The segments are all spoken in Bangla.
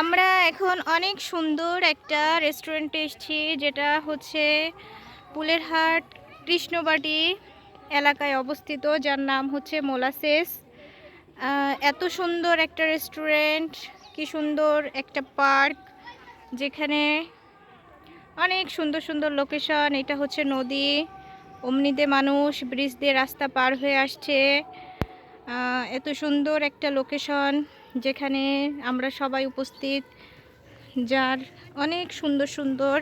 আমরা এখন অনেক সুন্দর একটা রেস্টুরেন্টে এসেছি, যেটা হচ্ছে পুলেরহাট কৃষ্ণবাটি এলাকায় অবস্থিত, যার নাম হচ্ছে মোলাসেস। এত সুন্দর একটা রেস্টুরেন্ট, কি সুন্দর একটা পার্ক, যেখানে অনেক সুন্দর সুন্দর লোকেশন। এটা হচ্ছে নদী, অমনিতে মানুষ ব্রিজ দিয়ে রাস্তা পার হয়ে আসছে। এত সুন্দর একটা লোকেশন যেখানে আমরা সবাই উপস্থিত, যার অনেক সুন্দর সুন্দর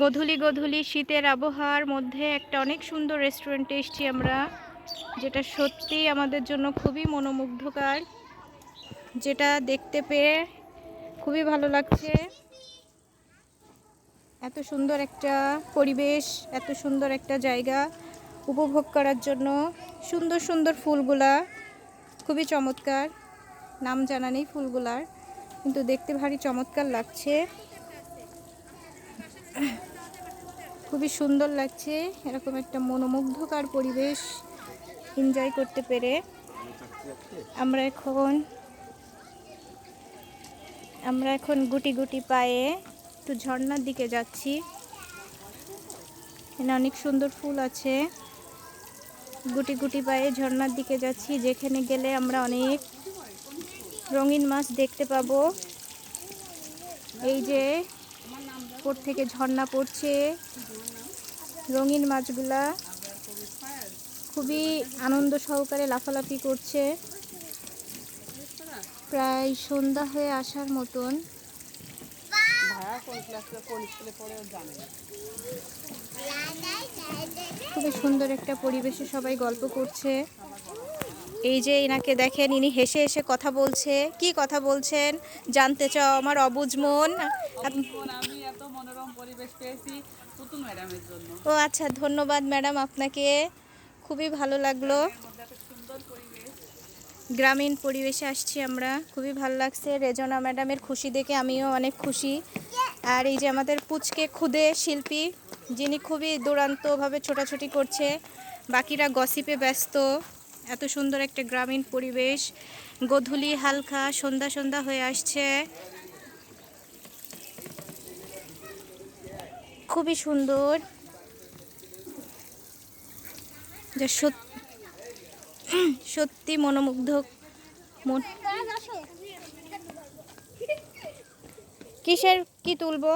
গধূলি গধূলি শীতের আবহাওয়ার মধ্যে একটা অনেক সুন্দর রেস্টুরেন্টে এসেছি আমরা, যেটা সত্যি আমাদের জন্য খুবই মনোমুগ্ধকর, যেটা দেখতে পেয়ে খুবই ভালো লাগছে। এত সুন্দর একটা পরিবেশ, এত সুন্দর একটা জায়গা উপভোগ করার জন্য সুন্দর সুন্দর ফুলগুলা, খুবই চমৎকার। নাম জানা নেই ফুলগুলার, কিন্তু দেখতে ভারী চমৎকার লাগছে। খুবই সুন্দর লাগছে, এরকম একটা মনোমুগ্ধকর পরিবেশ এনজয় করতে পেরে। আমরা এখন আমরা এখন গুটি গুটি পায়ে একটু ঝর্ণার দিকে যাচ্ছি। এখানে অনেক সুন্দর ফুল আছে। গুটি গুটি পায়ে ঝর্ণার দিকে যাচ্ছি, যেখানে গেলে আমরা অনেক রঙিন মাছ দেখতে পাবো। এই যে, উপর থেকে ঝর্ণা পড়ছে। রঙিন মাছগুলা খুবই আনন্দ সহকারে লাফালাফি করছে। প্রায় সন্ধ্যা হয়ে আসার মতন। খুবই সুন্দর একটা পরিবেশে সবাই গল্প করছে। এই যে এনাকে দেখেন ইনি হেসে হেসে কথা বলছে। কি কথা বলছেন? জানতে চাও আমার অবুজ মন। আপ- বোন, আমি এত মনোরম পরিবেশ পেয়েছি পুতুল ম্যাডামের জন্য। ও আচ্ছা ধন্যবাদ ম্যাডাম আপনাকে। খুবই ভালো লাগল। গ্রামীণ পরিবেশে আসছি আমরা। খুবই ভালো লাগছে। রেজনা ম্যাডামের খুশি দেখে আমিও অনেক খুশি। আর এই যে আমাদের পুচকে খুদে শিল্পী, যিনি খুবই দুরান্তভাবে ছোটাছুটি করছে। বাকিরা গসিপে ব্যস্ত। এত সুন্দর একটা গ্রামীণ পরিবেশ। গধূলি হালকা, সন্ধ্যা সন্ধ্যা হয়ে আসছে। খুবই সুন্দর। সত্যি মনোমুগ্ধ মন কিসের কি তুলবো?